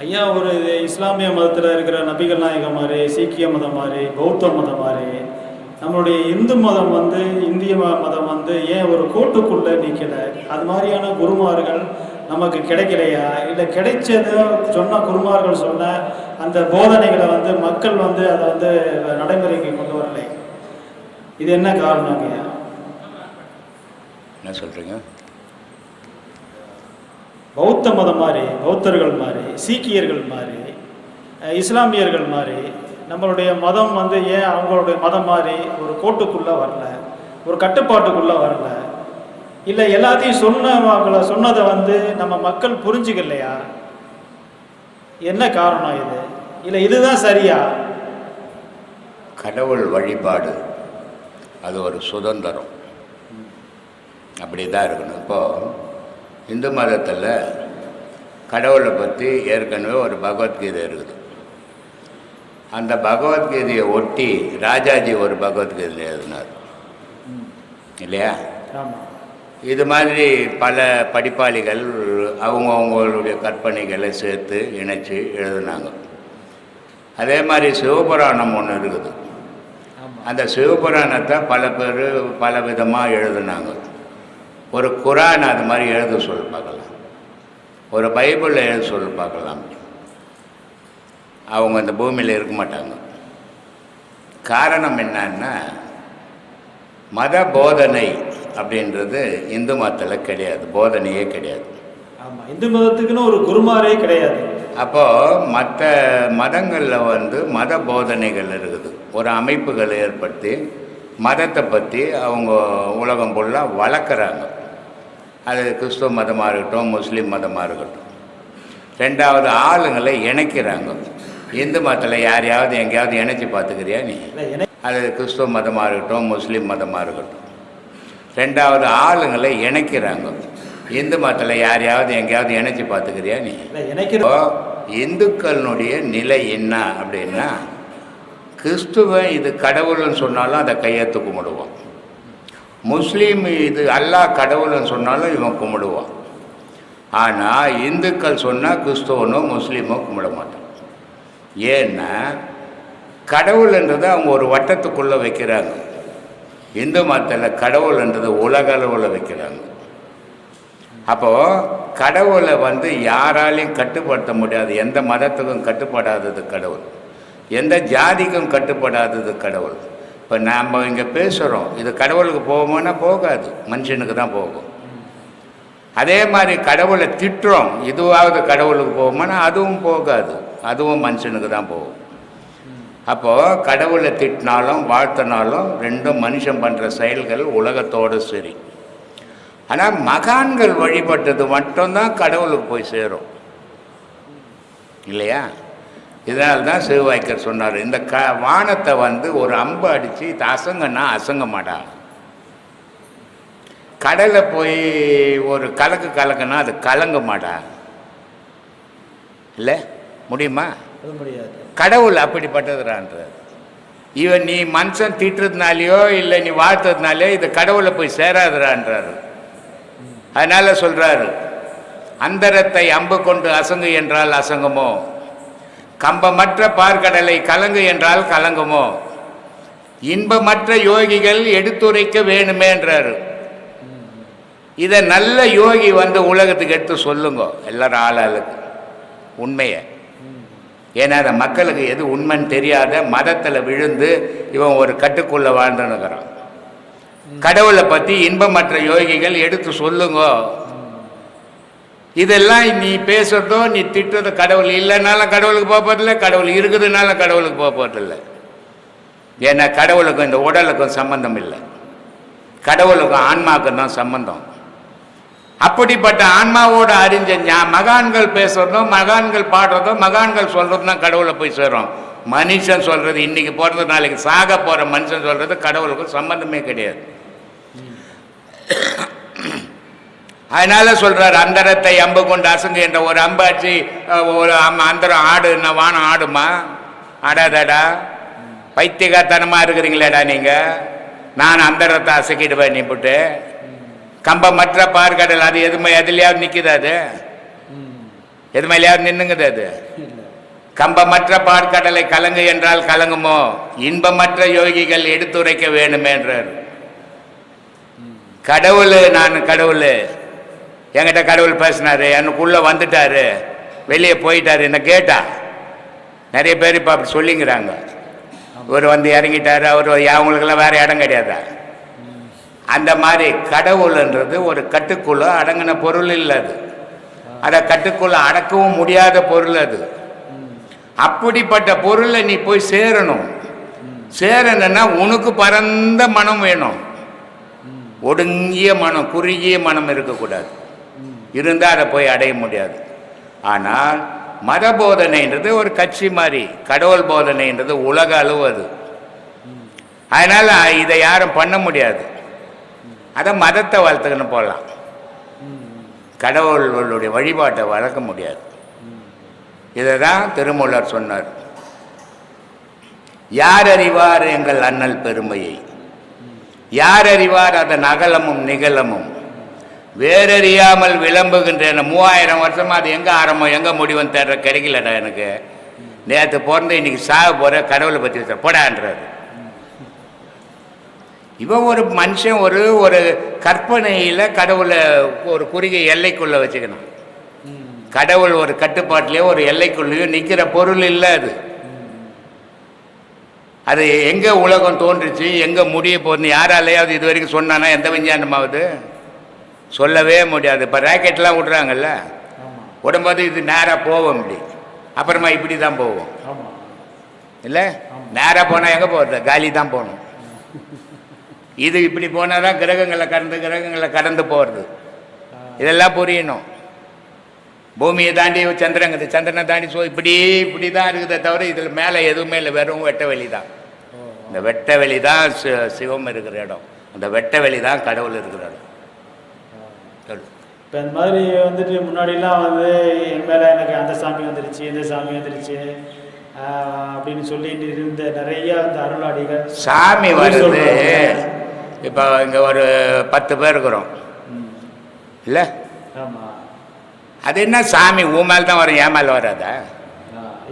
ஐயா ஒரு இது இஸ்லாமிய மதத்தில் இருக்கிற நபிகள் நாயகம் மாதிரி சீக்கிய மதம் மாதிரி பௌத்த மதம் மாதிரி நம்மளுடைய இந்து மதம் வந்து இந்திய ம- மதம் வந்து ஏன் ஒரு கோட்டுக்குள்ளே நிற்கலை அது மாதிரியான குருமார்கள் நமக்கு கிடைக்கலையா? இல்லை கிடைச்சது சொன்ன குருமார்கள் சொன்ன அந்த போதனைகளை வந்து மக்கள் வந்து அதை வந்து நடைமுறைக்கு கொண்டு வரலை. இது என்ன காரணம் ஐயா? என்ன சொல்கிறீங்க பௌத்த மதம் மாதிரி பௌத்தர்கள் மாதிரி சீக்கியர்கள் மாதிரி இஸ்லாமியர்கள் மாதிரி நம்மளுடைய மதம் வந்து ஏன் அவங்களுடைய மதம் மாதிரி ஒரு கோட்டுக்குள்ளே வரல ஒரு கட்டுப்பாட்டுக்குள்ளே வரல? இல்லை எல்லாத்தையும் சொன்னவங்கள சொன்னதை வந்து நம்ம மக்கள் புரிஞ்சுக்கலையா? என்ன காரணம் இது? இல்லை இதுதான் சரியா? கடவுள் வழிபாடு அது ஒரு சுதந்திரம். அப்படி தான் இருக்கணும். இப்போது இந்து மதத்தில் கடவுளை பற்றி ஏற்கனவே ஒரு பகவத்கீதை இருக்குது. அந்த பகவத்கீதையை ஒட்டி ராஜாஜி ஒரு பகவத்கீதை எழுதினார். இல்லையா? இது மாதிரி பல படிப்பாளிகள் அவங்க அவங்களுடைய கற்பனைகளை சேர்த்து இணைச்சு எழுதுனாங்க. அதே மாதிரி சிவபுராணம் ஒன்று இருக்குது. அந்த சிவபுராணத்தை பல பேர் பல விதமாக எழுதுனாங்க. ஒரு குரான் அது மாதிரி எழுத சொல்லி பார்க்கலாம். ஒரு பைபிளில் எழுத சொல்லி பார்க்கலாம். அவங்க இந்த பூமியில் இருக்க மாட்டாங்க. காரணம் என்னன்னா மத போதனை அப்படின்றது இந்து மதத்தில் கிடையாது. போதனையே கிடையாது. ஆமாம் இந்து மதத்துக்குன்னு ஒரு குருமாரே கிடையாது. அப்போது மற்ற மதங்களில் வந்து மத போதனைகள் இருக்குது. ஒரு அமைப்புகள் ஏற்படுத்தி மதத்தை பற்றி அவங்க உலகம் ஃபுல்லாக வளர்க்குறாங்க. அது கிறிஸ்துவ மதமாக இருக்கட்டும் முஸ்லீம் மதமாக இருக்கட்டும். ரெண்டாவது ஆளுங்களை இணைக்கிறாங்க. இந்து மதத்தில் யாரையாவது எங்கேயாவது இணைச்சி பார்த்துக்கிறியா நீ? அது கிறிஸ்துவ மதமாக இருக்கட்டும் முஸ்லீம் மதமாக இருக்கட்டும். ரெண்டாவது ஆளுங்களை இணைக்கிறாங்க. இந்து மதத்தில் யாரையாவது எங்கேயாவது இணைச்சி பார்த்துக்கிறியா நீ? இந்துக்களினுடைய நிலை என்ன அப்படின்னா கிறிஸ்துவன் இது கடவுள்னு சொன்னாலும் அதை கையெழுத்து கும்பிடுவான். முஸ்லீம் இது அல்லாஹ் கடவுள்னு சொன்னாலும் இவன் கும்பிடுவான். ஆனால் இந்துக்கள் சொன்னால் கிறிஸ்துவனோ முஸ்லீமோ கும்பிட மாட்டான். ஏன்னா கடவுள்ன்றதை அவங்க ஒரு வட்டத்துக்குள்ளே வைக்கிறாங்க. இந்து மதத்தில் கடவுள்ன்றது உலக அளவில் வைக்கிறாங்க. அப்போது கடவுளை வந்து யாராலையும் கட்டுப்படுத்த முடியாது. எந்த மதத்துக்கும் கட்டுப்படாதது கடவுள். எந்த ஜாதிக்கும் கட்டுப்படாதது கடவுள். இப்போ நாம் இங்கே பேசுகிறோம் இது கடவுளுக்கு போகுமோன்னா போகாது மனுஷனுக்கு தான் போகும். அதே மாதிரி கடவுளை திட்டுறோம் இதுவாவது கடவுளுக்கு போகுமானா அதுவும் போகாது அதுவும் மனுஷனுக்கு தான் போகும். அப்போது கடவுளை திட்டினாலும் வாழ்த்தினாலும் ரெண்டும் மனுஷன் பண்ணுற செயல்கள் உலகத்தோடு சரி. ஆனால் மகான்கள் வழிபட்டது மட்டும்தான் கடவுளுக்கு போய் சேரும். இல்லையா? இதனால தான் சிவவாய்க்கர் சொன்னார். இந்த க வானத்தை வந்து ஒரு அம்பு அடித்து இது அசங்கன்னா அசங்க மாடா கடலை போய் ஒரு கலக்கு கலக்குனா அது கலங்க மாடா இல்லை? முடியுமா? கடவுள் அப்படிப்பட்டதுறான்றார். இவன் நீ மனுஷன் திட்டுறதுனாலையோ இல்லை நீ வாழ்த்ததுனாலையோ இது கடவுளை போய் சேராதுறான்றாரு. அதனால சொல்றாரு அந்தரத்தை அம்பு கொண்டு அசங்கு என்றால் அசங்குமோ? கம்பமற்ற பார்க்கடலை கலங்கு என்றால் கலங்குமோ? இன்பமற்ற யோகிகள் எடுத்துரைக்க வேணுமேன்றாரு இதை நல்ல யோகி வந்து உலகத்துக்கு எடுத்து சொல்லுங்க எல்லாரும் ஆளாளுக்கு. உண்மையை. ஏன்னா அதை மக்களுக்கு எது உண்மைன்னு தெரியாத மதத்தில் விழுந்து இவன் ஒரு கட்டுக்குள்ளே வாழ்ந்துனுக்கிறான் கடவுளை பற்றி இன்பமற்ற யோகிகள் எடுத்து சொல்லுங்க. இதெல்லாம் நீ பேசுறதோ நீ திட்டுறதோ கடவுள் இல்லைனாலும் கடவுளுக்கு போக போகிறதில்ல கடவுள் இருக்குதுனால கடவுளுக்கு போக போகிறதில்ல ஏன்னா கடவுளுக்கும் இந்த உடலுக்கும் சம்பந்தம் இல்லை. கடவுளுக்கும் ஆன்மாவுக்கும் தான் சம்பந்தம். அப்படிப்பட்ட ஆன்மாவோட அறிஞ்ச ஞா- மகான்கள் பேசுறதும் மகான்கள் பாடுறதும் மகான்கள் சொல்றதும் தான் கடவுளை போய் சேரும். மனுஷன் சொல்றது இன்னைக்கு பிறந்த நாளைக்கு சாக போற மனுஷன் சொல்றது கடவுளுக்கும் சம்பந்தமே கிடையாது. அதனால சொல்றாரு அந்தரத்தை அம்பு கொண்டு அசங்கு என்ற ஒரு அம்பாச்சு ஒரு அந்தரம் ஆடு நான் வானம் ஆடுமா? ஆடாதாடா. பைத்தியகாத்தனமா இருக்கிறீங்களேடா நீங்க. நான் அந்தரத்தை அசைக்கிடுவேன் நீ போட்டு கம்பமற்ற பார்க்கடல் அது எதுவுமே எதுலையாவது நிற்குது அது? எது மேலேயாவது நின்னுங்குது அது? கம்பமற்ற பாற்கடலை கலங்கு என்றால் கலங்குமோ? இன்பமற்ற யோகிகள் எடுத்துரைக்க வேணுமேன்றார். கடவுள் நான் கடவுள். என்கிட்ட கடவுள் பேசினாரு எனக்குள்ளே வந்துட்டாரு வெளியே போயிட்டார் என்ன கேட்டா? நிறைய பேர் இப்போ அப்படி சொல்லிங்கிறாங்க. இவர் வந்து இறங்கிட்டாரு அவர் அவங்களுக்கெல்லாம் வேறு இடம் கிடையாதா? அந்த மாதிரி கடவுள்ன்றது ஒரு கட்டுக்குள்ள அடங்கின பொருள் இல்லை அது. அதை கட்டுக்குள்ள அடக்கவும் முடியாத பொருள் அது. அப்படிப்பட்ட பொருளை நீ போய் சேரணும். சேரணுன்னா உனக்கு பரந்த மனம் வேணும். ஒடுங்கிய மனம் குறுகிய மனம் இருக்கக்கூடாது. இருந்தால் அதை போய் அடைய முடியாது. ஆனால் மத போதனைன்றது ஒரு கட்சி மாதிரி கடவுள் போதனைன்றது உலக அளவு அது. அதனால் இதை யாரும் பண்ண முடியாது. அதை மதத்தை வளர்த்துக்கணும் போகலாம் கடவுளுடைய வழிபாட்டை வளர்க்க முடியாது. இதை தான் திருமூலர் சொன்னார். யார் அறிவார் எங்கள் அண்ணல் பெருமையை? யார் அறிவார் அதன் அகலமும் நிகழமும் வேறறியாமல் விளம்புகின்றன. மூவாயிரம் வருஷமா அது எங்கே ஆரம்பம் எங்கே முடிவும் தேடுற கிடைக்கலடா எனக்கு. நேற்று பிறந்து இன்னைக்கு சாக போகிற கடவுளை பற்றி போடான்றது இவன் ஒரு மனுஷன் ஒரு ஒரு கற்பனையில் கடவுளை ஒரு குறுகிய எல்லைக்குள்ளே வச்சுக்கணும். கடவுள் ஒரு கட்டுப்பாட்டிலேயோ ஒரு எல்லைக்குள்ளேயோ நிற்கிற பொருள் இல்லை அது. அது எங்கே உலகம் தோன்றுச்சு எங்கே முடிய போகுதுன்னு யாராலையாவது இது வரைக்கும் சொன்னானா? எந்த விஞ்ஞானமாவது? சொல்லவே முடியாது. இப்போ ராக்கெட்லாம் விட்றாங்கல்ல? விடும்போது இது நேராக போவோம் இப்படி அப்புறமா இப்படி தான் போவோம் இல்லை? நேராக போனால் எங்கே போகிறது காலி தான் போகணும். இது இப்படி போனால் தான் கிரகங்களை கடந்து கிரகங்களை கடந்து போகிறது இதெல்லாம் புரியணும். பூமியை தாண்டி சந்திரங்குது சந்திரனை தாண்டி சோ இப்படி இப்படி தான் இருக்குதே தவிர இதில் மேலே எதுவுமே இல்லை. வெறும் வெட்ட வெளி தான் இந்த வெட்ட வெளி தான் சிவம் இருக்கிற இடம். அந்த வெட்ட வெளி தான் கடவுள் இருக்கிற இடம். இப்போ இந்த மாதிரி வந்துட்டு முன்னாடிலாம் வந்து என் மேலே எனக்கு அந்த சாமி வந்துருச்சு இந்த சாமி வந்துருச்சு. அப்படின்னு சொல்லிட்டு இருந்த நிறைய அந்த அருளாடிகள் சாமி வருது. இப்போ இங்கே ஒரு பத்து பேர் இருக்கிறோம். இல்லை? ஆமா. அது என்ன சாமி உன் மேல் தான் வரும் என் மேல் வராதா?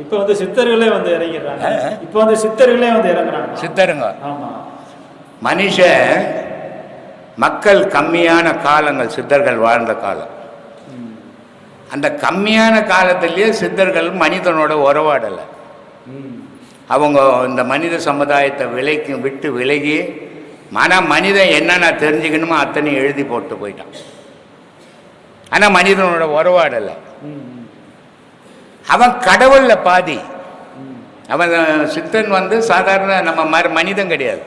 இப்போ வந்து சித்தர்களே வந்து இறங்கிடுறாங்க. இப்போ வந்து சித்தர்களே வந்து இறங்குறாங்க. சித்தருங்க. ஆமா. மனுஷன் மக்கள் கம்மியான காலங்கள் சித்தர்கள் வாழ்ந்த காலம். அந்த கம்மியான காலத்திலேயே சித்தர்கள் மனிதனோட உறவாடலை. அவங்க இந்த மனித சமுதாயத்தை விலைக்கு விட்டு விலகி மன மனிதன் என்னென்ன தெரிஞ்சுக்கணுமோ அத்தனையும் எழுதி போட்டு போயிட்டான். ஆனால் மனிதனோட உறவாடலை. அவன் கடவுளில் பாதி. அவன் சித்தன் வந்து சாதாரண நம்ம மனிதன் கிடையாது.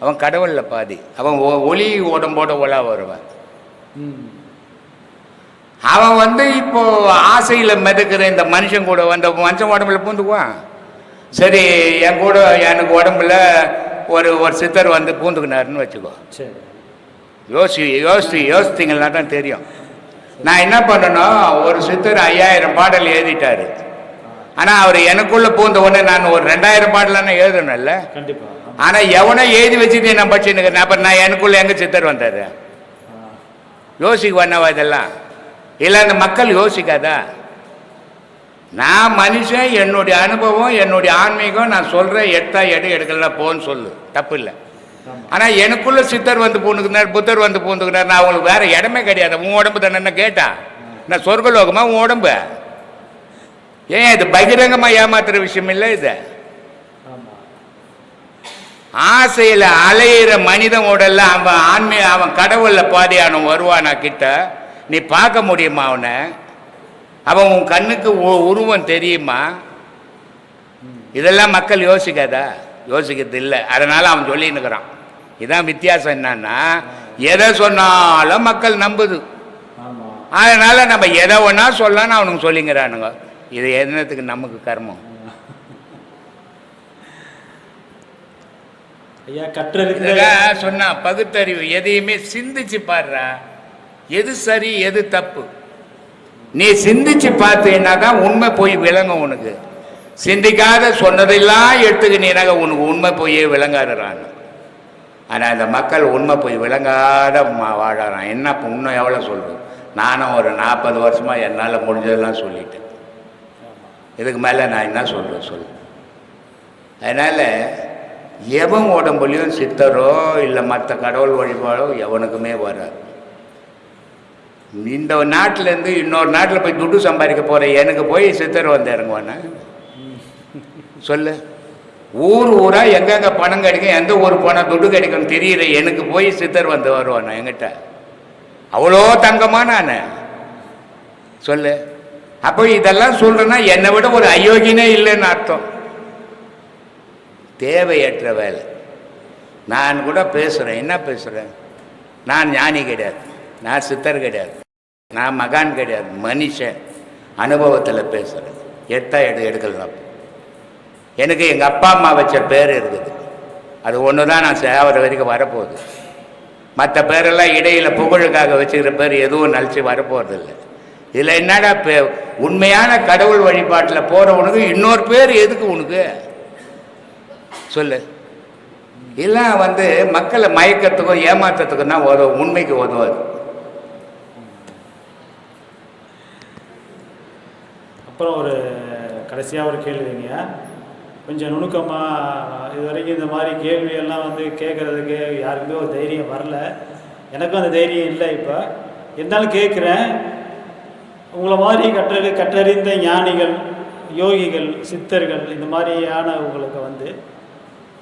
அவன் கடவுளில் பாதி. அவன் ஒளி உடம்போட ஒலா வருவான். ம். அவன் வந்து இப்போ ஆசையில் மிதக்கிற இந்த மனுஷன் கூட வந்த மனுஷன் உடம்புல பூந்துக்குவான். சரி என் கூட எனக்கு உடம்புல ஒரு ஒரு சித்தர் வந்து பூந்துக்கினாருன்னு வச்சுக்கோ. சரி. யோசி யோசி யோசித்தீங்கன்னா தான் தெரியும். நான் என்ன பண்ணணும் ஒரு சித்தர் ஐயாயிரம் பாடல் எழுதிட்டாரு. ஆனால் அவர் எனக்குள்ள பூந்த உடனே நான் ஒரு ரெண்டாயிரம் பாடலான எழுதணும்ல? கண்டிப்பா. ஆமா. ஆனால் எவனோ எழுதி வச்சுட்டு நான் படிச்சுன்னு அப்புறம் நான் எனக்குள்ள எங்கே சித்தர் வந்தார்? யோசிக்க வந்தவா இதெல்லாம்? இல்லை அந்த மக்கள் யோசிக்காதா? நான் மனுஷன் என்னுடைய அனுபவம் என்னுடைய ஆன்மீகம் நான் சொல்கிறேன் எடுத்தா எடு எடுக்கலாம் போன்னு சொல்லு. தப்பு இல்லை. ஆனால் எனக்குள்ள சித்தர் வந்து பூந்துக்கிறார் புத்தர் வந்து பூந்துக்குனார் நான் அவங்களுக்கு வேற இடமே கிடையாது. உன் உடம்பு தானே என்ன கேட்டா? நான் சொர்க்கலோகமா உன் உடம்பு? ஏன் இது பகிரங்கமாக ஏமாத்துற விஷயம் இல்லை இது? ஆசையில் அலையிற மனிதன் உடல்ல அவன் ஆன்மீக அவன் கடவுளில் பாதியானவன் வருவானா கிட்ட. நீ பார்க்க முடியுமா அவனை? அவன் உன் கண்ணுக்கு உருவம் தெரியுமா? இதெல்லாம் மக்கள் யோசிக்காதா? யோசிக்கிறது இல்லை. அதனால அவன் சொல்லின்னுக்கிறான் இதான் வித்தியாசம் என்னன்னா எதை சொன்னாலும் மக்கள் நம்புது. அதனால நம்ம எதை ஒன்றா சொல்லலாம்னு அவனுங்க சொல்லிங்கிறானுங்க. இது என்னத்துக்கு நமக்கு கர்மம்? ஐயா கற்றறிந்த சொன்னா பகுத்தறிவு எதையுமே சிந்திச்சு பாடுறா எது சரி எது தப்பு? நீ சிந்திச்சு பார்த்தீங்கன்னா தான் உண்மை போய் விளங்கும் உனக்கு. சிந்திக்காத சொன்னதெல்லாம் எடுத்துக்கினீனாக்க உனக்கு உண்மை போயே விளங்காதுறான் ஆனால் இந்த மக்கள் உண்மை போய் விளங்காத வாழறான். என்ன இப்ப இன்னும் எவ்வளோ சொல்றது? நானும் ஒரு நாற்பது வருஷமாக என்னால் முடிஞ்சதெல்லாம் சொல்லிட்டேன். இதுக்கு மேலே நான் என்ன சொல்கிறேன் சொல்லு. அதனால் எவன் உடம்புலையும் சித்தரோ இல்லை மற்ற கடவுள் வழிபாடோ எவனுக்குமே வராது. இந்த நாட்டிலேருந்து இன்னொரு நாட்டில் போய் துட்டு சம்பாதிக்க போகிற எனக்கு போய் சித்தர் வந்து இறங்குவானே? சொல்லு. ஊர் ஊராக எங்கெங்கே பணம் கிடைக்கும் எந்த ஊர் போனால் துட்டு கிடைக்கும் தெரியல எனக்கு போய் சித்தர் வந்து வருவானா எங்கிட்ட அவ்வளோ தங்கமா நான். சொல்லு. அப்போ இதெல்லாம் சொல்கிறேன்னா என்னை விட ஒரு அயோக்கியனே இல்லைன்னு அர்த்தம். தேவையற்ற வேலை நான் கூட பேசுகிறேன் என்ன பேசுகிறேன் நான் ஞானி கிடையாது. நான் சித்தர் கிடையாது. நான் மகான் கிடையாது. மனுஷன். அனுபவத்தில் பேசுகிறேன் எடுத்தா எடு எடுக்கலாம். எனக்கு எங்கள் அப்பா அம்மா வச்ச பேர் இருக்குது. அது ஒன்று தான் நான் சேவர வரைக்கும் வரப்போகுது. மற்ற பேரெல்லாம் இடையில் புகழுக்காக வச்சுக்கிற பேர் எதுவும் நினச்சி வரப்போகிறதில்ல இதில் என்னடா பே உண்மையான கடவுள் வழிபாட்டில் போகிறவனுக்கு இன்னொரு பேர் எதுக்கு உனக்கு? சொல்லு. எல்லாம் வந்து மக்களை மயக்கத்துக்கும் ஏமாற்றத்துக்கும் தான் உதவும். உண்மைக்கு உதவாது. அப்புறம் ஒரு கடைசியாக ஒரு கேள்விங்க கொஞ்சம் நுணுக்கமாக இது வரைக்கும் இந்த மாதிரி கேள்வியெல்லாம் வந்து கேட்குறதுக்கு யாருக்குமே ஒரு தைரியம் வரல. எனக்கும் அந்த தைரியம் இல்லை இப்போ. இருந்தாலும் கேட்குறேன் உங்களை மாதிரி கற்று கற்றறிந்த ஞானிகள் யோகிகள் சித்தர்கள் இந்த மாதிரியான உங்களுக்கு வந்து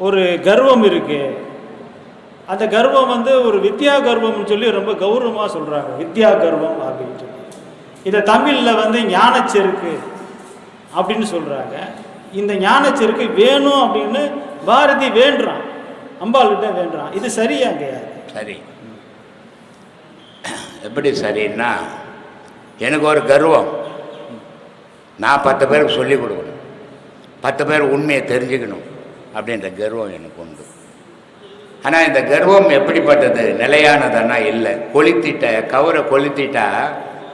ஒரு கர்வம் இருக்குது அந்த கர்வம் வந்து ஒரு வித்யா கர்வம்னு சொல்லி ரொம்ப கௌரவமாக சொல்கிறாங்க வித்யா கர்வம் அப்படின்னு சொல்லி. இதை தமிழில் வந்து ஞானச்செருக்கு அப்படின்னு சொல்கிறாங்க இந்த ஞானச்செருக்கு வேணும் அப்படின்னு பாரதி வேண்டுறான். அம்பாள்கிட்ட வேண்டுறான். இது சரியாங்க சரி. எப்படி சரின்னா எனக்கு ஒரு கர்வம். நான் பத்து பேருக்கு சொல்லிக் கொடுக்கணும். பத்து பேர் உண்மையை தெரிஞ்சுக்கணும். அப்படின்ற கர்வம் எனக்கு உண்டு. ஆனால் இந்த கர்வம் எப்படிப்பட்டது? நிலையானதுன்னா இல்லை. கொளுத்திட்ட கவுரை கொளுத்திட்டா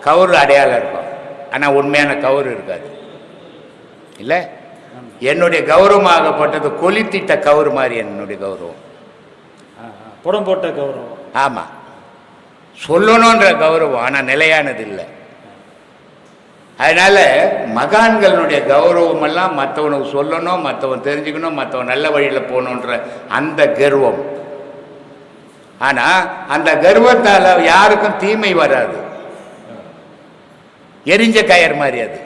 கவுரு அடையாளம் இருக்கும். ஆனால் உண்மையான கவுரு இருக்காது. இல்லை? என்னுடைய கௌரவமாகப்பட்டது கொளுத்திட்ட கவுரு மாதிரி என்னுடைய கௌரவம். புடம் போட்ட கௌரவம். ஆமாம் சொல்லணுன்ற கௌரவம் ஆனால் நிலையானது இல்லை. அதனால் மகான்களுடைய கௌரவம் எல்லாம் மற்றவனுக்கு சொல்லணும் மற்றவன் தெரிஞ்சுக்கணும் மற்றவன் நல்ல வழியில் போகணுன்ற அந்த கர்வம். ஆனால் அந்த கர்வத்தால் யாருக்கும் தீமை வராது. எரிஞ்ச கயர் மாதிரி அது.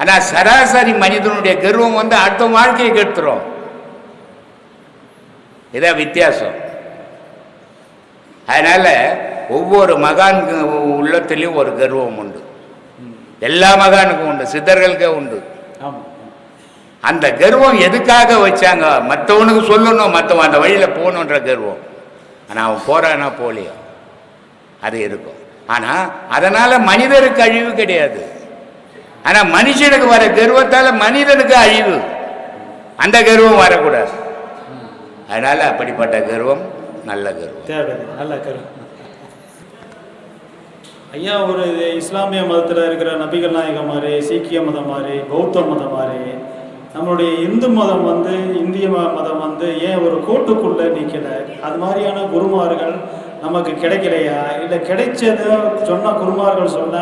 ஆனால் சராசரி மனிதனுடைய கர்வம் வந்து அடுத்த வாழ்க்கையை கெடுத்துரும் இதான் வித்தியாசம். அதனால் ஒவ்வொரு மகான் உள்ளத்திலையும் ஒரு கர்வம் உண்டு. எல்லா மகானுக்கும் உண்டு சித்தர்களுக்கே உண்டு. அந்த கர்வம் எதுக்காக வச்சாங்க? மற்றவனுக்கு சொல்லணும் மற்றவன் அந்த வழியில் போகணுன்ற கர்வம். ஆனால் அவன் போறானா போலியோ அது இருக்கும். ஆனால் அதனால் மனிதருக்கு அழிவு கிடையாது. ஆனால் மனுஷனுக்கு வர கர்வத்தால் மனிதனுக்கு அழிவு. அந்த கர்வம் வரக்கூடாது. அதனால் அப்படிப்பட்ட கர்வம் நல்ல கர்வம். நல்ல கரு ஐயா ஒரு இது இஸ்லாமிய மதத்தில் இருக்கிற நபிகள் நாயகம் மாதிரி சீக்கிய மதம் மாதிரி பௌத்த மதம் மாதிரி நம்மளுடைய இந்து மதம் வந்து இந்திய ம- மதம் வந்து ஏன் ஒரு கோட்டுக்குள்ளே நிற்கலை அது மாதிரியான குருமார்கள் நமக்கு கிடைக்கலையா? இல்லை கிடைச்சது சொன்ன குருமார்கள் சொன்ன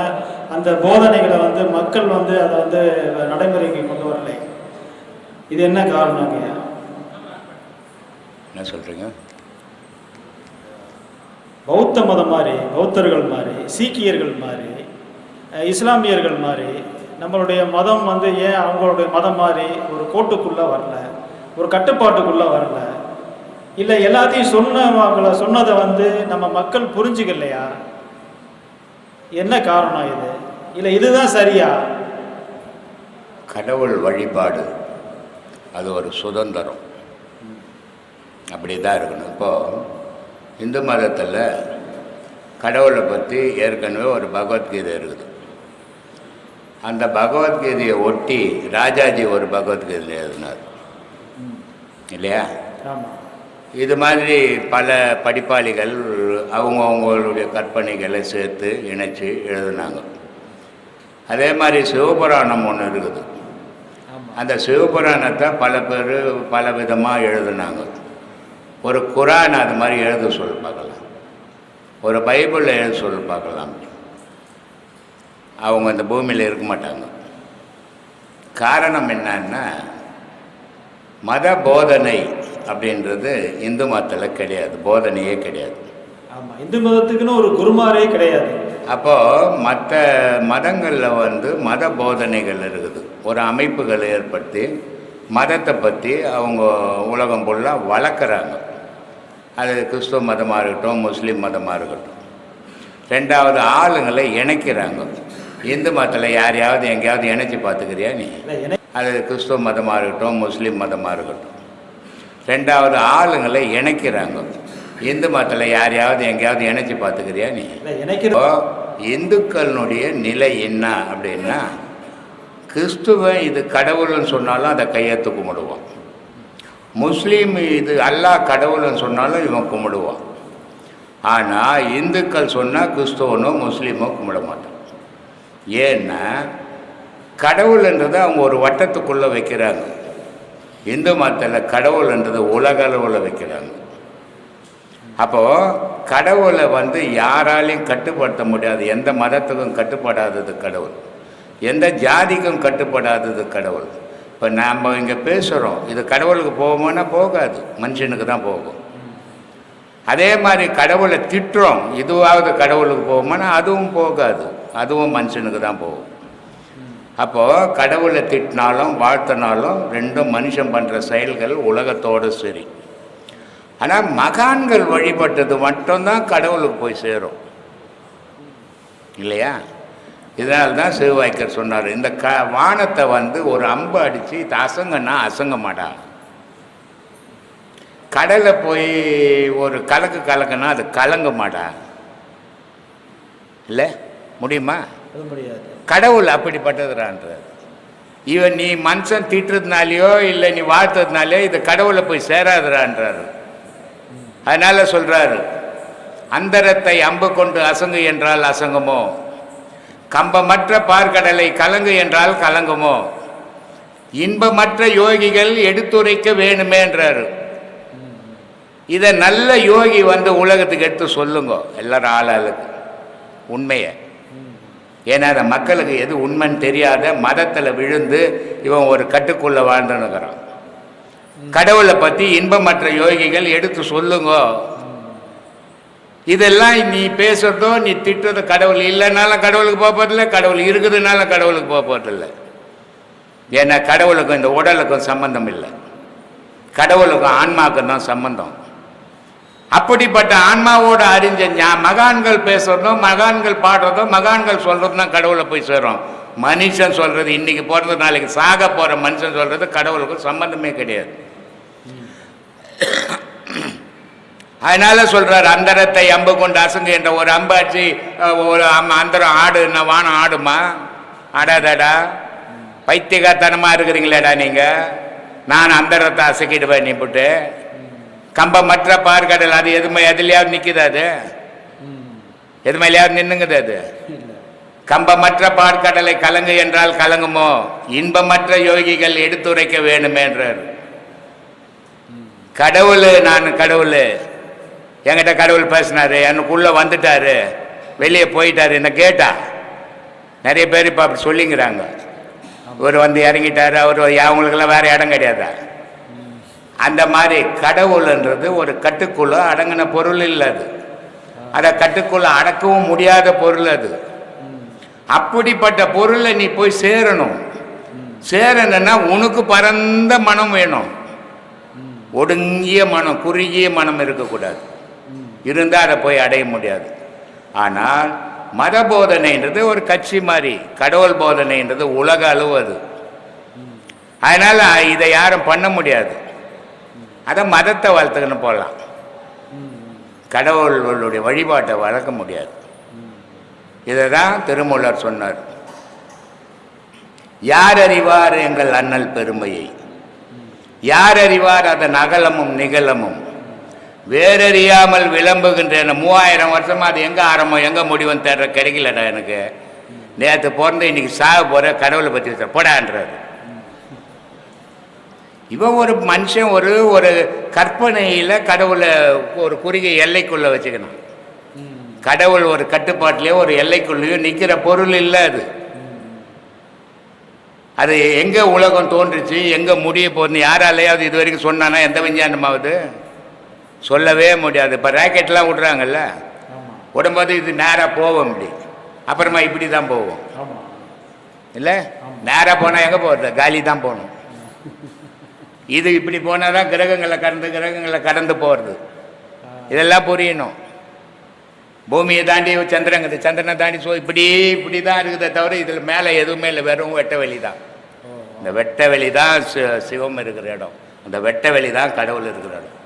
அந்த போதனைகளை வந்து மக்கள் வந்து அதை வந்து நடைமுறைக்கு கொண்டு வரலை. இது என்ன காரணம் என்ன சொல்கிறீங்க பௌத்த மதம் மாதிரி பௌத்தர்கள் மாதிரி சீக்கியர்கள் மாதிரி இஸ்லாமியர்கள் மாதிரி நம்மளுடைய மதம் வந்து ஏன் அவங்களுடைய மதம் மாதிரி ஒரு கோட்டுக்குள்ளே வரல ஒரு கட்டுப்பாட்டுக்குள்ளே வரல? இல்லை எல்லாத்தையும் சொன்னவங்களை சொன்னதை வந்து நம்ம மக்கள் புரிஞ்சுக்கலையா? என்ன காரணம் இது? இல்லை இதுதான் சரியா? கடவுள் வழிபாடு அது ஒரு சுதந்திரம். அப்படி தான் இருக்கணும். இப்போது இந்து மதத்தில் கடவுளை பற்றி ஏற்கனவே ஒரு பகவத்கீதை இருக்குது. அந்த பகவத்கீதையை ஒட்டி ராஜாஜி ஒரு பகவத்கீதை எழுதினார். இல்லையா? இது மாதிரி பல படிப்பாளிகள் அவங்க அவங்களுடைய கற்பனைகளை சேர்த்து இணைச்சு எழுதுனாங்க. அதே மாதிரி சிவபுராணம் ஒன்று இருக்குது. அந்த சிவபுராணத்தை பல பேர் பல விதமாக எழுதுனாங்க. ஒரு குரான் அது மாதிரி எழுத சொல்லி பார்க்கலாம். ஒரு பைபிளில் எழுத சொல்லி பார்க்கலாம். அவங்க இந்த பூமியில் இருக்க மாட்டாங்க. காரணம் என்னன்னா மத போதனை அப்படின்றது இந்து மதத்தில் கிடையாது. போதனையே கிடையாது. ஆமா இந்து மதத்துக்குன்னு ஒரு குருமாரே கிடையாது. அப்போது மற்ற மதங்களில் வந்து மத போதனைகள் இருக்குது. ஒரு அமைப்புகள் ஏற்படுத்தி மதத்தை பற்றி அவங்க உலகம் ஃபுல்லாக வளர்க்குறாங்க. அது கிறிஸ்துவ மதமாக இருக்கட்டும் முஸ்லீம் மதமாக இருக்கட்டும். ரெண்டாவது ஆளுங்களை இணைக்கிறாங்க. இந்து மதத்தில் யாரையாவது எங்கேயாவது இணைச்சி பார்த்துக்கிறியா நீ? அது கிறிஸ்துவ மதமாக இருக்கட்டும் முஸ்லீம் மதமாக இருக்கட்டும். ரெண்டாவது ஆளுங்களை இணைக்கிறாங்க. இந்து மதத்தில் யாரையாவது எங்கேயாவது இணைச்சி பார்த்துக்கிறியா நீ? இப்போ இந்துக்களினுடைய நிலை என்ன அப்படின்னா கிறிஸ்துவ இது கடவுள்னு சொன்னாலும் அதை கையெழுத்து கும்பிடுவான். முஸ்லீம் இது அல்லாஹ் கடவுள்னு சொன்னாலும் இவன் கும்பிடுவான். ஆனால் இந்துக்கள் சொன்னால் கிறிஸ்துவனோ முஸ்லீமோ கும்பிட மாட்டான். ஏன்னா கடவுள்ன்றதை அவங்க ஒரு வட்டத்துக்குள்ளே வைக்கிறாங்க. இந்து மதத்தில் கடவுள்ன்றது உலக அளவில் வைக்கிறாங்க. அப்போது கடவுளை வந்து யாராலையும் கட்டுப்படுத்த முடியாது. எந்த மதத்துக்கும் கட்டுப்படாதது கடவுள். எந்த ஜாதிக்கும் கட்டுப்படாதது கடவுள். இப்போ நாம் இங்கே பேசுகிறோம் இது கடவுளுக்கு போகுமோன்னா போகாது. மனுஷனுக்கு தான் போகும். அதே மாதிரி கடவுளை திட்டுறோம். இதுவாவது கடவுளுக்கு போகுமோனா அதுவும் போகாது. அதுவும் மனுஷனுக்கு தான் போகும். அப்போது கடவுளை திட்டினாலும் வாழ்த்தினாலும் ரெண்டும் மனுஷன் பண்ணுற செயல்கள் உலகத்தோடு சரி. ஆனால் மகான்கள் வழிபட்டது மட்டும்தான் கடவுளுக்கு போய் சேரும். இல்லையா? இதனால தான் சிவவாய்க்கர் சொன்னார். இந்த க வானத்தை வந்து ஒரு அம்பு அடித்து இது அசங்கன்னா அசங்க மாட்டா கடலை போய் ஒரு கலக்கு கலக்குனா அது கலங்க மாட்டா இல்லை? முடியுமா? கடவுள் அப்படிப்பட்டதுறான்றார். இவன் நீ மனுஷன் திட்டுறதுனாலையோ இல்லை நீ வாழ்த்ததுனாலையோ இது கடவுளை போய் சேராதுறான்றாரு. அதனால சொல்றாரு அந்தரத்தை அம்பு கொண்டு அசங்கு என்றால் அசங்குமோ? கம்பமற்ற பார்க்கடலை கலங்கு என்றால் கலங்குமோ? இன்பமற்ற யோகிகள் எடுத்துரைக்க வேணுமேன்றாரு இதை நல்ல யோகி வந்து உலகத்துக்கு எடுத்து சொல்லுங்க. எல்லாரும் ஆளாளுக்கு உண்மையை. ஏன்னா அந்த மக்களுக்கு எது உண்மைன்னு தெரியாத மதத்தில் விழுந்து இவன் ஒரு கட்டுக்குள்ளே வாழ்ந்துனுக்கிறான் கடவுளை பற்றி இன்பமற்ற யோகிகள் எடுத்து சொல்லுங்க. இதெல்லாம் நீ பேசுறதோ நீ திட்டுறதோ கடவுள் இல்லைனாலும் கடவுளுக்கு போக போகிறதில்ல கடவுள் இருக்குதுனால கடவுளுக்கு போக போகிறதில்ல ஏன்னா கடவுளுக்கும் இந்த உடலுக்கும் சம்பந்தம் இல்லை. கடவுளுக்கும் ஆன்மாவுக்கும் தான் சம்பந்தம். அப்படிப்பட்ட ஆன்மாவோட அறிஞ்ச ஞா- மகான்கள் பேசுறதும் மகான்கள் பாடுறதும் மகான்கள் சொல்றதும் தான் கடவுளை போய் சேரும். மனுஷன் சொல்றது இன்னைக்கு போறது நாளைக்கு சாக போற மனுஷன் சொல்றது கடவுளுக்கும் சம்பந்தமே கிடையாது. அதனால சொல்றாரு அந்தரத்தை அம்பு கொண்டு அசங்கு என்ற ஒரு அம்பு அடிச்சு அஹ், ஒரு அந்தரம் ஆடு என்ன வானம் ஆடுமா? ஆடாதாடா. பைத்தியகாத்தனமா இருக்கிறீங்களேடா நீங்க. நான் அந்தரத்தை அசைக்கிடுவேன் நீ போட்டு. கம்பமற்ற பார்க்கடல் அது எதுமே எதுலையாவது நிக்குது அது? எது மேலேயாவது நின்னுங்குது அது? கம்பமற்ற பார்க்கடலை கலங்கு என்றால் கலங்குமோ? இன்பமற்ற யோகிகள் எடுத்துரைக்க வேணுமேன்றார். கடவுள் நான் கடவுள். என்கிட்ட கடவுள் பேசினார் எனக்குள்ளே வந்துட்டார் வெளியே போயிட்டார் என்ன கேட்டா. நிறைய பேர் இப்போ அப்படி சொல்லிங்கிறாங்க. இவர் வந்து இறங்கிட்டார் அவர் அவங்களுக்கெல்லாம் வேற இடம் கிடையாதா? அந்த மாதிரி கடவுள்ன்றது ஒரு கட்டுக்குள்ள அடங்கின பொருள் இல்லை அது. அதை கட்டுக்குள்ள அடக்கவும் முடியாத பொருள் அது. அப்படிப்பட்ட பொருளை நீ போய் சேரணும். சேரணும்னா உனக்கு பரந்த மனம் வேணும். ஒடுங்கிய மனம் குறுகிய மனம் இருக்கக்கூடாது. இருந்தால் அதை போய் அடைய முடியாது. ஆனால் மத போதனைன்றது ஒரு கட்சி மாதிரி கடவுள் போதனைன்றது உலக அளவு அது அதனால் இதை யாரும் பண்ண முடியாது. அதை மதத்தை வளர்த்துக்கன்னு போகலாம் கடவுளுடைய வழிபாட்டை வளர்க்க முடியாது. இதை தான் திருமூலர் சொன்னார். யார் அறிவார் எங்கள் அண்ணல் பெருமையை? யார் அறிவார் அதன் அகலமும் நிகழமும்? வேறறியாமல் விளம்புகின்றன. மூவாயிரம் வருஷமா அது எங்கே ஆரம்பம் எங்கே முடிவுன்னு தேடுற கிடைக்கலடா எனக்கு. நேற்று பிறந்து இன்னைக்கு சாக போகிற கடவுளை பற்றி போடான்றாரு. இவன் ஒரு மனுஷன் ஒரு ஒரு கற்பனையில் கடவுளை ஒரு குறுகிய எல்லைக்குள்ளே வச்சுக்கணும். கடவுள் ஒரு கட்டுப்பாட்டிலேயோ ஒரு எல்லைக்குள்ளேயோ நிற்கிற பொருள் இல்லை அது. அது எங்கே உலகம் தோன்றுச்சு எங்கே முடிய போகுதுன்னு யாராலேயாவது இது வரைக்கும் சொன்னானா? எந்த விஞ்ஞானமாவது? சொல்லவே முடியாது. இப்போ ராக்கெட்லாம் விட்றாங்கல்ல? விடும்போது இது நேராக போவோம் இப்படி அப்புறமா இப்படி தான் போவோம் இல்லை? நேராக போனால் எங்கே போகிறது காலி தான் போகணும். இது இப்படி போனால் தான் கிரகங்களை கடந்து கிரகங்களை கடந்து போகிறது இதெல்லாம் புரியணும். பூமியை தாண்டி சந்திரங்குது சந்திரனை தாண்டி சோ இப்படி இப்படி தான் இருக்குதே தவிர இதில் மேலே எதுவுமே இல்லை. வெறும் வெட்ட வெளி தான் இந்த வெட்ட வெளி தான் சிவம் இருக்கிற இடம். அந்த வெட்ட வெளி தான் கடவுள் இருக்கிற இடம்.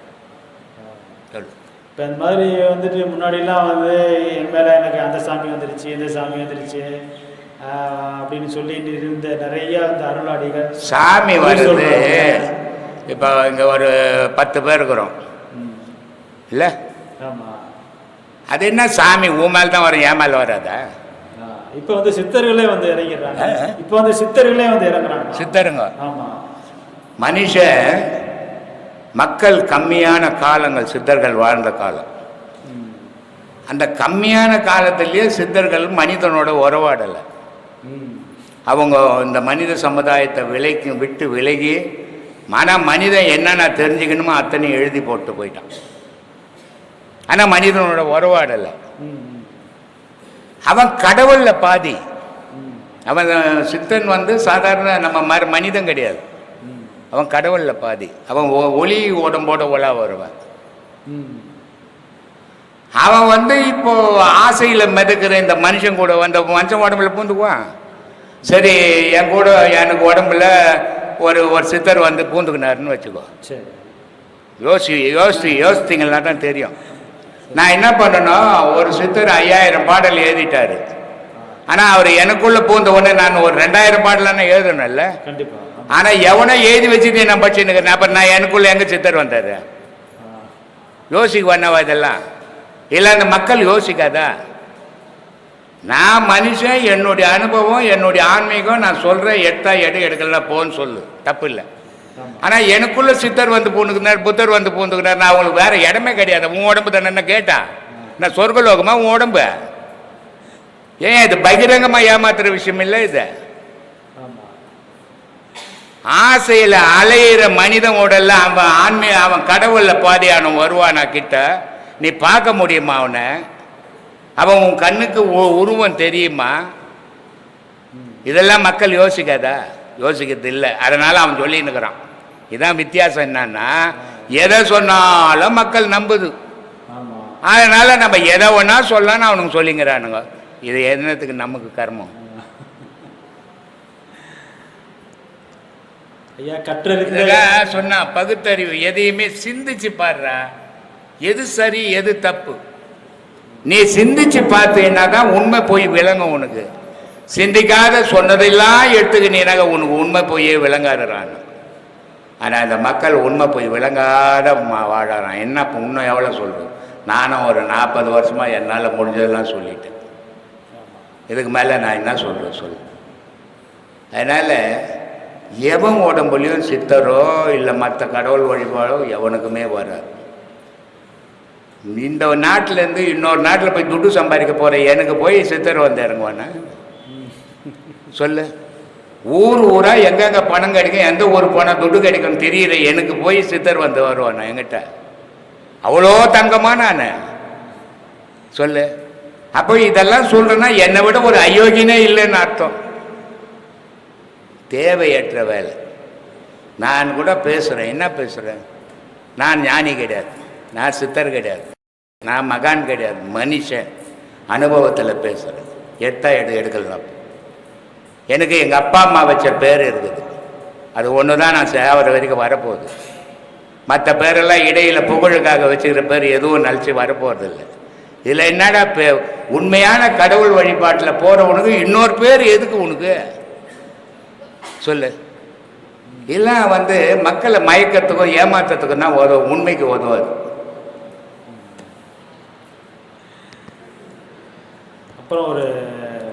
இப்போ இந்த மாதிரி வந்துட்டு முன்னாடிலாம் வந்து என் மேலே எனக்கு அந்த சாமி வந்துருச்சு இந்த சாமி வந்துருச்சு. அப்படின்னு சொல்லிட்டு இருந்த நிறைய அந்த அருளாடிகள் சாமி வருது. இப்போ இங்கே ஒரு பத்து பேர் இருக்கிறோம். இல்லை? ஆமா. அது என்ன சாமி? உன் மேலே தான் வரும் என் மேலே வராதா? இப்போ வந்து சித்தர்களே வந்து இறங்கிடுறாங்க. இப்போ வந்து சித்தர்களே வந்து இறங்குறாங்க. சித்தருங்க? ஆமா. மனுஷன் மக்கள் கம்மியான காலங்கள் சித்தர்கள் வாழ்ந்த காலம். அந்த கம்மியான காலத்திலேயே சித்தர்கள் மனிதனோட உறவாடலை. அவங்க இந்த மனித சமுதாயத்தை விலைக்கு விட்டு விலகி மன மனிதன் என்னென்ன தெரிஞ்சுக்கணுமோ அத்தனையும் எழுதி போட்டு போயிட்டான். ஆனால் மனிதனோட உறவாடலை. அவன் கடவுளில் பாதி. அவன் சித்தன் வந்து சாதாரண நம்ம மனிதன் கிடையாது. அவன் கடவுளில் பாதி. அவன் ஒளி உடம்போட ஒலா வருவான். ம். அவன் வந்து இப்போ ஆசையில் மிதக்கிற இந்த மனுஷன் கூட வந்த மனுஷன் உடம்புல பூந்துக்குவான். சரி என் கூட எனக்கு உடம்புல ஒரு ஒரு சித்தர் வந்து பூந்துக்கினாருன்னு வச்சுக்கோ. சரி. யோசி யோசி யோசித்தீங்கன்னா தான் தெரியும். நான் என்ன பண்ணணும் ஒரு சித்தர் ஐயாயிரம் பாடல் எழுதிட்டாரு. ஆனால் அவர் எனக்குள்ளே பூந்த உடனே நான் ஒரு ரெண்டாயிரம் பாடலான எழுதணும்ல கண்டிப்பா. ஆமா. ஆனால் எவனோ எழுதி வச்சுட்டு நான் படிச்சுன்னு அப்புறம் நான் எனக்குள்ளே எங்கே சித்தர் வந்தார். யோசிக்க வேணாவா இதெல்லாம்? இல்லை அந்த மக்கள் யோசிக்காதா? நான் மனுஷன் என்னுடைய அனுபவம் என்னுடைய ஆன்மீகம் நான் சொல்கிறேன் எடுத்தா எடு எடுக்கலாம் போன்னு சொல்லு. தப்பு இல்லை. ஆனால் எனக்குள்ள சித்தர் வந்து பூந்துக்கினார் புத்தர் வந்து பூந்துக்கினார் நான் அவங்களுக்கு வேற இடமே கிடையாது. உன் உடம்பு தானே என்ன கேட்டா? நான் சொர்க்கலோகமா உன் உடம்பு? ஏன் இது பகிரங்கமாக ஏமாத்துற விஷயம் இல்லை இது? ஆசையில் அலையிற மனிதன் உடல்ல அவன் ஆன்மீ அவன் கடவுளில் பாதியானவன் வருவானா கிட்ட. நீ பார்க்க முடியுமா அவனை? அவன் உன் கண்ணுக்கு உருவம் தெரியுமா? இதெல்லாம் மக்கள் யோசிக்காதா? யோசிக்கிறது இல்லை. அதனால அவன் சொல்லின்னு இருக்கிறான். இதான் வித்தியாசம் என்னன்னா எதை சொன்னாலும் மக்கள் நம்புது. அதனால நம்ம எதை ஒன்றா சொல்லலாம்னு அவனுங்க சொல்லிங்கிறானுங்க. இது என்னத்துக்கு நமக்கு கர்மம்? ஐயா கற்றறிந்த சொன்னா பகுத்தறிவு. எதையுமே சிந்திச்சு பாடுறா எது சரி எது தப்பு? நீ சிந்திச்சு பார்த்தீங்கன்னா தான் உண்மை போய் விளங்கும் உனக்கு. சிந்திக்காத சொன்னதெல்லாம் எடுத்துக்கினீனாக உனக்கு உண்மை போயே விளங்காதுறான் ஆனால் இந்த மக்கள் உண்மை போய் விளங்காத வாழறான். என்ன இப்போ இன்னும் எவ்வளோ சொல்லு நானும் ஒரு நாற்பது வருஷமாக என்னால் முடிஞ்சதெல்லாம் சொல்லிட்டேன். இதுக்கு மேலே நான் என்ன சொல்கிறேன் சொல்லு. அதனால் எவன் உடம்புலையும் சித்தரோ இல்லை மற்ற கடவுள் வழிபாடோ எவனுக்குமே வராது. இந்த நாட்டிலேருந்து இன்னொரு நாட்டில் போய் துட்டு சம்பாதிக்க போகிற எனக்கு போய் சித்தர் வந்து இறங்குவானா? சொல்லு. ஊர் ஊராக எங்கெங்கே பணம் கிடைக்கும் எந்த ஊர் போனால் துட்டு கிடைக்கும் தெரியல எனக்கு போய் சித்தர் வந்து வருவானா எங்கிட்ட அவ்வளோ தங்கமா நான். சொல்லு. அப்போ இதெல்லாம் சொல்கிறேன்னா என்னை விட ஒரு அயோக்கியனே இல்லைன்னு அர்த்தம். தேவையற்ற வேலை. நான் கூட பேசுகிறேன் என்ன பேசுகிறேன் நான் ஞானி கிடையாது. நான் சித்தர் கிடையாது. நான் மகான் கிடையாது. மனுஷன். அனுபவத்தில் பேசுகிறேன் எட்டா எடு எடுக்கலாம். எனக்கு எங்கள் அப்பா அம்மா வச்ச பேர் இருக்குது. அது ஒன்று தான் நான் சேவர வரைக்கும் வரப்போகுது. மற்ற பேரெல்லாம் இடையில் புகழுக்காக வச்சுக்கிற பேர் எதுவும் நலிச்சு வரப்போகிறதில்ல இதில் என்னடா பே உண்மையான கடவுள் வழிபாட்டில் போகிறவனுக்கு இன்னொரு பேர் எதுக்கு உனக்கு? சொல்லு. இதெல்லாம் வந்து மக்களை மயக்கத்துக்கும் ஏமாற்றத்துக்கும் தான் உதவும் உண்மைக்கு உதவாது. அப்புறம் ஒரு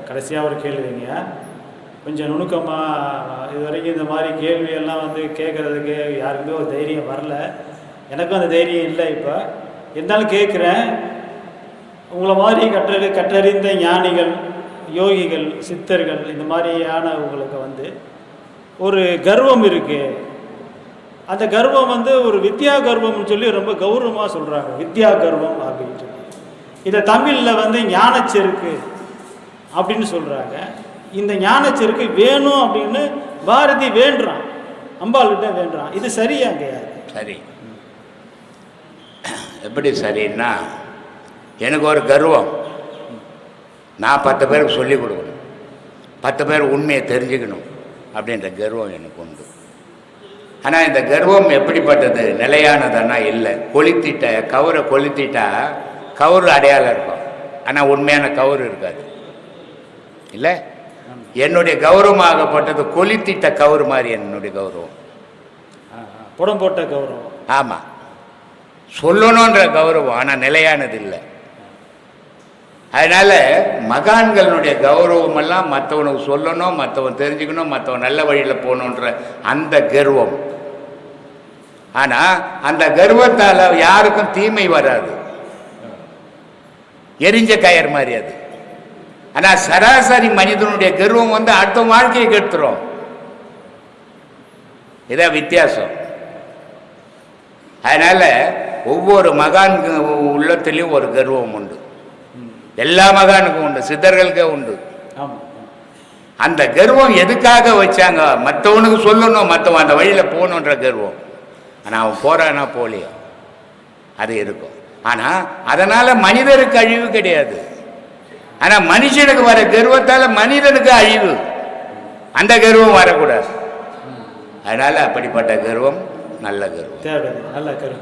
கடைசியாக ஒரு கேள்விங்க கொஞ்சம் நுணுக்கமாக இது வரைக்கும் இந்த மாதிரி கேள்வியெல்லாம் வந்து கேட்குறதுக்கு யாருக்குமே ஒரு தைரியம் வரல. எனக்கும் அந்த தைரியம் இல்லை இப்போ. இருந்தாலும் கேட்குறேன் உங்களை மாதிரி கற்றறி கற்றறிந்த ஞானிகள் யோகிகள் சித்தர்கள் இந்த மாதிரியானவங்களுக்கு வந்து ஒரு கர்வம் இருக்கு. அந்த கர்வம் வந்து ஒரு வித்யா கர்வம்னு சொல்லி ரொம்ப கௌரவமாக சொல்கிறாங்க வித்யா கர்வம் அப்படின்னு சொல்லி. இதை தமிழில் வந்து ஞானச்செருக்கு அப்படின்னு சொல்கிறாங்க இந்த ஞானச்செருக்கு வேணும் அப்படின்னு பாரதி வேண்டுறான். அம்பாள்கிட்ட வேண்டுறான். இது சரியா கிடையாது சரி. எப்படி சரின்னா எனக்கு ஒரு கர்வம். நான் பத்து பேருக்கு சொல்லிக் கொடுக்கணும். பத்து பேர் உண்மையை தெரிஞ்சுக்கணும். அப்படின்ற கர்வம் எனக்கு உண்டு. ஆனால் இந்த கர்வம் எப்படிப்பட்டது? நிலையானதுன்னா இல்லை. கொளுத்திட்ட கவுரை கொளுத்திட்டா கவுரு அடையாளம் இருக்கும். ஆனால் உண்மையான கவுரு இருக்காது. இல்லை? என்னுடைய கௌரவமாகப்பட்டது கொளுத்திட்ட கவுரு மாதிரி என்னுடைய கௌரவம். புடம் போட்ட கௌரவம். ஆமாம் சொல்லணுன்ற கௌரவம் ஆனால் நிலையானது இல்லை. அதனால் மகான்களுடைய கௌரவமெல்லாம் மற்றவனுக்கு சொல்லணும் மற்றவன் தெரிஞ்சுக்கணும் மற்றவன் நல்ல வழியில் போகணுன்ற அந்த கர்வம். ஆனால் அந்த கர்வத்தால் யாருக்கும் தீமை வராது. எரிஞ்ச கயர் மாதிரி அது. ஆனால் சராசரி மனிதனுடைய கர்வம் வந்து அடுத்த வாழ்க்கையை கெடுத்துரும். இதான் வித்தியாசம். அதனால் ஒவ்வொரு மகான் உள்ளத்துலேயும் ஒரு கர்வம் உண்டு. எல்லா மகானுக்கும் உண்டு சித்தர்களுக்கே உண்டு. அந்த கர்வம் எதுக்காக வச்சாங்க? மற்றவனுக்கு சொல்லணும் மற்றவன் அந்த வழியில் போகணுன்ற கர்வம். ஆனால் அவன் போகிறானா போலியா அது இருக்கும். ஆனால் அதனால் மனிதருக்கு அழிவு கிடையாது. ஆனால் மனுஷனுக்கு வர கர்வத்தால் மனிதனுக்கு அழிவு. அந்த கர்வம் வரக்கூடாது. அதனால் அப்படிப்பட்ட கர்வம் நல்ல கர்வம். நல்ல கரு